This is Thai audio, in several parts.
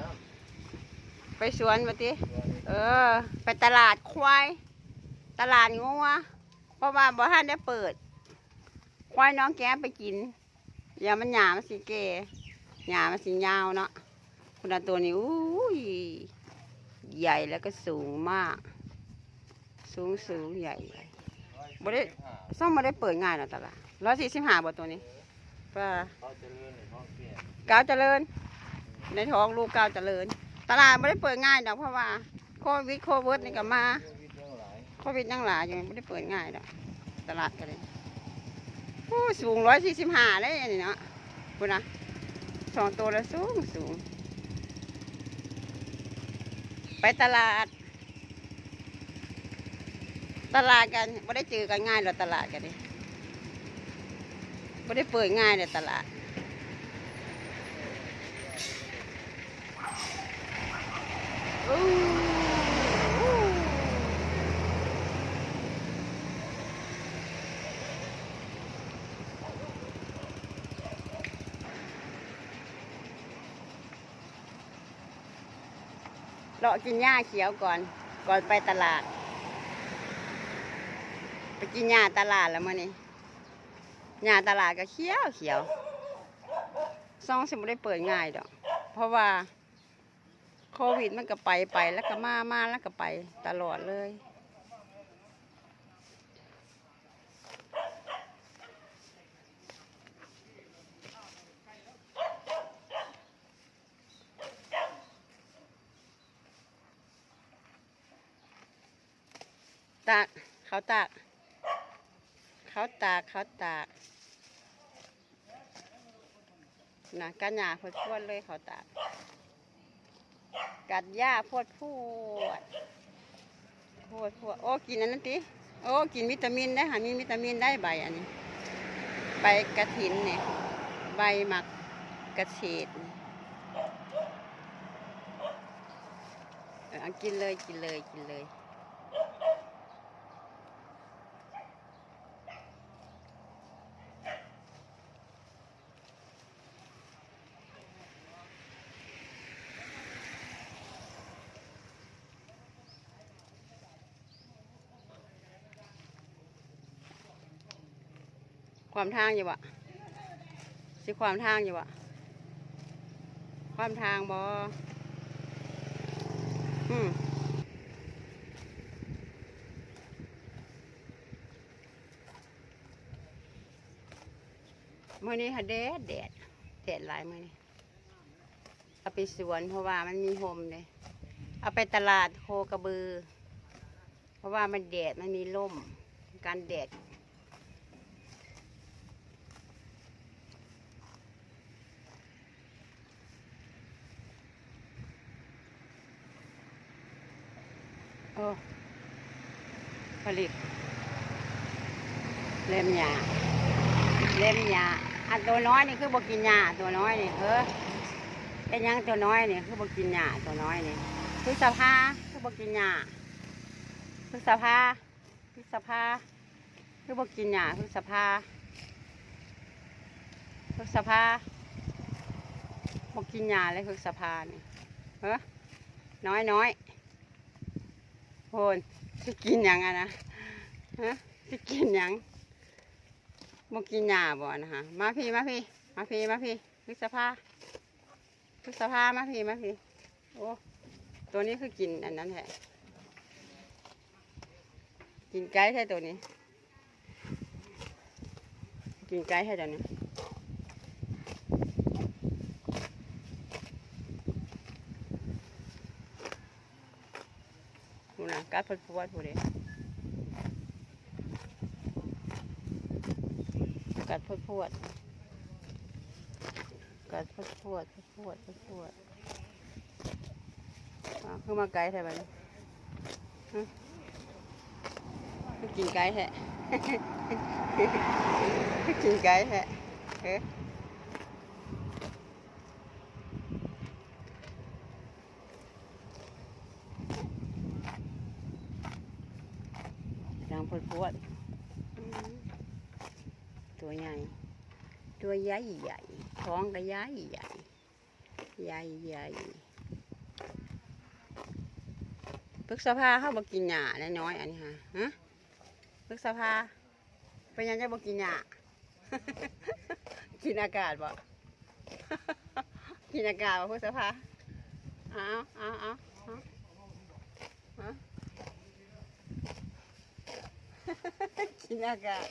น้ไปสวนมาติำเออ ไปตลาดควาย ตลาดงัวเพราะว่าบ่ท่านได้เปิด ควายน้องแก้ไปกินอย่ามันหยามันสิเกหยามันสิยาวเนาะคุณอาตัวนี้อุ้ยใหญ่แล้วก็สูงมาก สูงสูงใหญ่บ่ได้ซ่อมบ่ได้เปิดง่ายเนาะตลาดร้อยสี่สิบห้าบ่ตัวนี้ป้าเขาจะเลื่อนหรือเขาเปลี่ยนก้าวเจริญ ในท้องลูกก้าวเจริญ ตลาดไม่ได้เปิดง่ายดอกเพราะว่าโควิดโควิดนี่ก็มาเรื่องวิทย์เรื่องหลาโควิดยังหลายอยู่ไม่ได้เปิดง่ายดอกตลาดกันเลยโอ้สูงร้อยสี่สิบห้าเลยอันนี่เนาะคุณนะสองตัวแล้วสูงสูง ไปตลาด ตลาดกันไม่ได้เจอกันง่ายหรอกตลาดกันนี่ไม่ได้เปิดง่ายเลยตลาด อู้อู้ เลาะกินหญ้าเขียวก่อน ก่อนไปตลาด ไปกินหญ้าตลาดแล้วมื่อนี้หญ้าตลาดก็เขียวเขียวซองสิบ่ได้เปิดง่ายดอก เพราะว่า โควิดมันก็ไปไปแล้วก็มามาแล้วก็ไปตลอดเลย ตากเขาตากเขาตากเขาตากนะกันหยาพดพวดเลยเขาตาก กัดหญ้าพวดพวดพวดพวดโอ้กินอันนั้นติโอ้กินวิตามินได้ค่ะมีวิตามินได้ใบอันนี้ ใบกระถินเนี่ยใบหมักกระเฉดนี่เออเอากินเลยกินเลยกินเลย ความทางอยู่วะสิความทางอยู่วะความทางบออืมมื่อนี้ค่ะแดดแดดแดดหลายมื่อนี้เอาไปสวนเพราะว่ามันมีโฮมเลยเอาไปตลาดโคกระบือ เพราะว่ามันแดดมันมีร่ม การแดด อผลิตเล่มหยาเล่มหยาอันตัวน้อยนี่คือบอกินหยาตัวน้อยนี่เออเป็นยังตัวน้อยนี่คือบอกินหยาตัวน้อยนี่คือสภาคือบอกินหยาคือสภาคือสภาคือบอกินหยาคือสภาคือสภาบอกินหยาเลยคือสภานี่เออน้อยน้อย พนจะกินยังอะนะฮะจะกินยังบ่กินหญ้าบ่นะฮะมาพี่มาพี่ มาพี่มาพี่พฤษภาพฤษภามาพี่มาพี่โอ้ตัวนี้คือกินอันนั้นแหละกินไก่แท้ตัวนี้ กินไก่แท้ตัวนี้ดูนะ กัดพดพวดผู้เดกัดพดพวดกัดพดพวดพดพวดพดพวดอ่าคือมาไกลแท้ไปเลยกินไก่แท้กินไก่แท้เฮ้ดังพดพวดอืม ตัวใหญ่ ตัวใหญ่ใหญ่ท้องก็ใหญ่ใหญ่ใหญ่ใหญ่พฤกษภาเข้าบอกกินหญ้าน้อยอันนี้ฮะฮะพฤกษภาเป็นยังจะบอกินหญ้ากินอากาศบ่กินอากาศบ่พฤกษภาเอาเอาเอาเอาเอากินอากาศ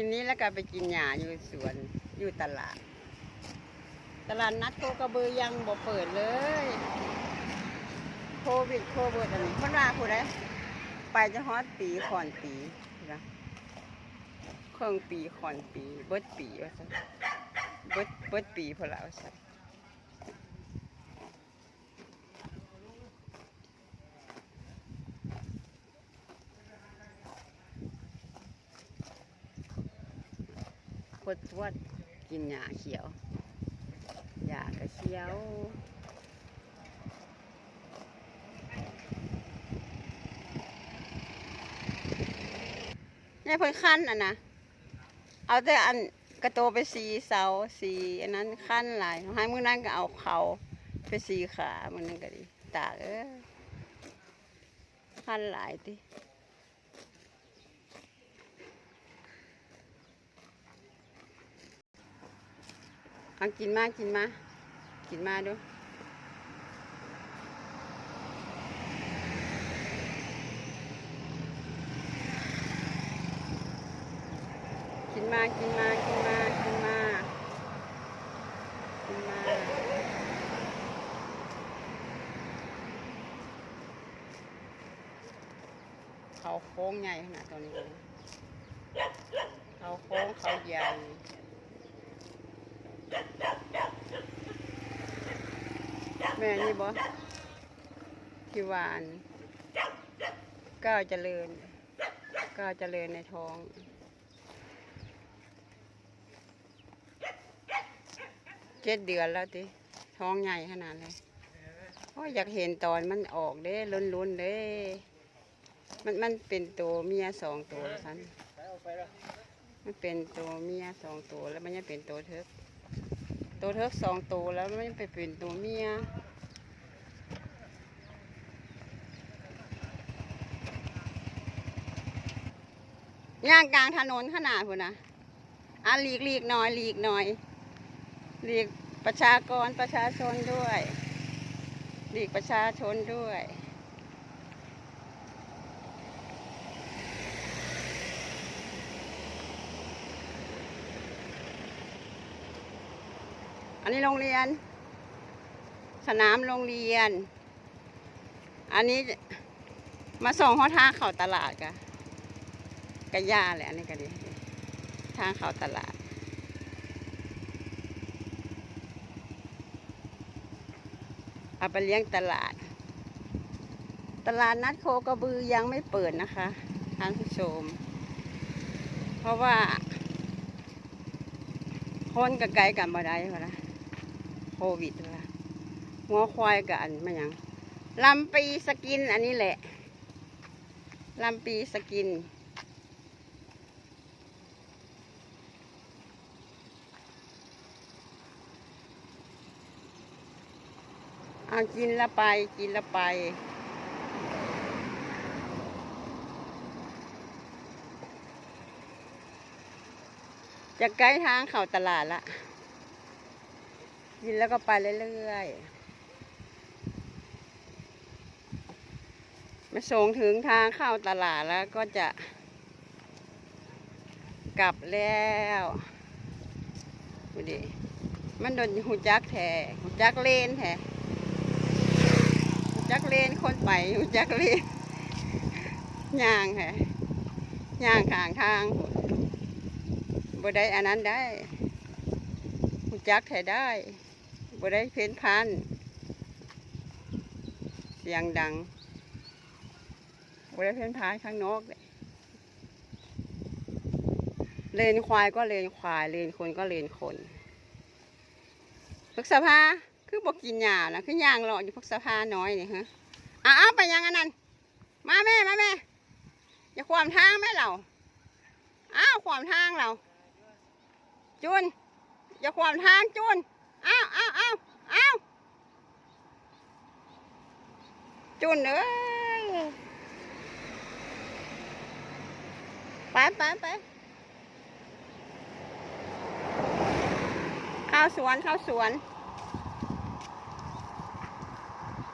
กินนี้แล้วก็ไปกินหญ้าอยู่สวนอยู่ตลาด ตลาดนัดโคกระบือยังบ่เปิดเลย โควิดโควิดอันนี้มันว่าผู้ใดไปจะฮอดปีขอนปีนะเครื่องปีขอนปี เบิดปีว่าซั่นเบิดเบิดปีพอแล้วซั่ ดทวดกินหญ้าเขียวหญ้ากระเขียวนี่เพิ่นขั้นอะนะ เอาแต่อันกระโตไปสีเสาสีอันนั้นขั้นหลายให้มือนั้นก็เอาเขาไปสีขามือนั้นก็ดีตากเอ้ยขั้นหลายติ เอากินมา กินมา กินมาดูกินมา กินมา กินมา กินมา กินมา เขาโค้งใหญ่ขนาดตอนนี้ เขาโค้งเขาใหญ่ แม่นี่บ่ที่หวานก้าวเจริญก้าวเจริญในท้องเจ็ดเดือนแล้วติท้องใหญ่ขนาดเลยโอ้ยอยากเห็นตอนมันออกเด้ล้นล้นเด้มันมันเป็นตัวเมียสองตัวสันมันเป็นตัวเมียสองตัวแล้วมันยังเป็นตัวเทิก ตัวเทิกสองตัวแล้วมันไปเป็นตัวเมียย่างกลางถนนขนาดพุ่นนะอะหลีกหลีกหน่อยหลีกหน่อยหลีกประชากรประชาชนด้วยหลีกประชาชนด้วย อั นนี้โรงเรียน สนามโรงเรียน อันนี้มาส่งหัวทางเข้าตลาดกะกะยาแหละอันนี้ก็ดีทางเข้าตลาด เอาไปเลี้ยงตลาด ตลาดนัดโคกระบือยังไม่เปิดนะคะท่านผู้ชม เพราะว่าคนกับไกลกันบ่ได้พะนะ โควิดละหัวควายกับอันมันหยังลำปีสกินอันนี้แหละลำปีสกิน เอากินละไปกินละไปจะใกล้ทางเข้าตลาดละ กินแล้วก็ไปเรื่อยๆ มาส่งถึงทางเข้าตลาดแล้วก็จะ กลับแล้วดูดิมันโดนหูจักแท้หูจักเลนแท้หูจักเลนคนไปหูจักเลนย่างแท้ย่างข้างทางบ่ได้อันนั้นได้หูจักแท้ได้ บ่ได้เพ้นพัน เสียงดังบ่ได้เพ้นพานข้างนอกเลยเลนควายก็เลนควาย เลนคนก็เลนคนพฤกษภาคือบอกกินหญ้านะคือย่างรออยู่พฤกษภาน้อยนี่ฮะอ้าวไปยังอันนั้น มาแม่มาแม่อย่าขวามทางแม่เราอ้าวขวามทางเราจุนอย่าขวามทางจุน อ้าวอ้าวอ้าวอ้าวจุนเอ้ยไปไปไปเข้าสวนเข้าสวน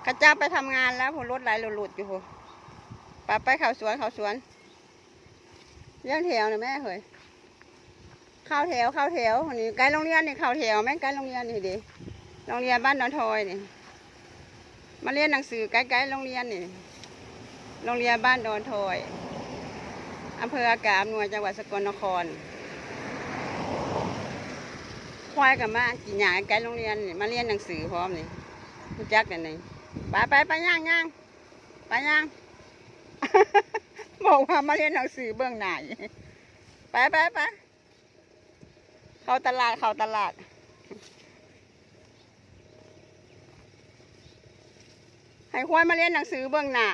ข้าเจ้าไปทำงานแล้วผมรถไหลหลุดๆอยู่ผมไปไปเข้าสวนเข้าสวนเลี้ยงแถวนะแม่เฮ้ย เข้าแถวเข้าแถวนนี้ใกล้โรงเรียนนี่เข้าแถวแม่งใกล้โรงเรียนนี่ดิโรงเรียนบ้านดอนทอยนี่ มาเรียนหนังสือใกล้ๆโรงเรียนนี่โรงเรียนบ้านดอนทอยอำเภออากาศอำนวยจังหวัดสกลนคร ควายกับมากินหยาใกล้โรงเรียนนี่มาเรียนหนังสือพร้อมนี่รู้จักกันนี่ไปไปไปย่างย่างไปย่าง บอกว่ามาเรียนหนังสือเบื้องไหนไปไปไป เข้าตลาดเข้าตลาด ให้ควายมาเรียนหนังสือเบื้องหน้า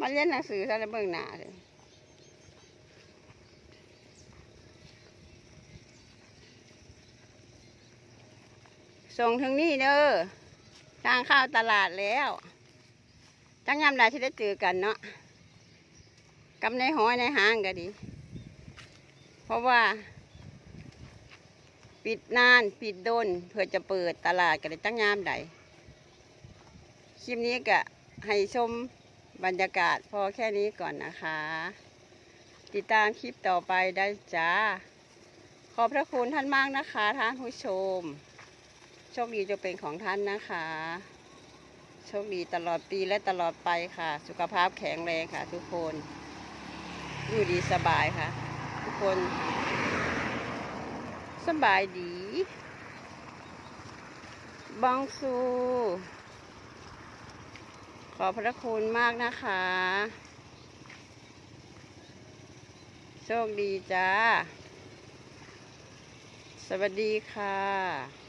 มาเรียนหนังสือซะแล้วเบื้องหน้าเลยส่งถึงนี่เด้อทางเข้าตลาดแล้ว จังยามใดที่ได้เจอกันเนาะ กับในหอยในห้างก็ดี เพราะว่า ปิดนานปิดโดนเพื่อจะเปิดตลาดก็ได้จังยามใดคลิปนี้ก็ให้ชมบรรยากาศพอแค่นี้ก่อนนะคะ ติดตามคลิปต่อไปได้จ้า ขอบพระคุณท่านมากนะคะท่านผู้ชม โชคดีจะเป็นของท่านนะคะ โชคดีตลอดปีและตลอดไปค่ะ สุขภาพแข็งแรงค่ะทุกคน อยู่ดีสบายค่ะ ทุกคนสบายดี บองซู ขอพระคุณมากนะคะ โชคดีจ้า สวัสดีค่ะ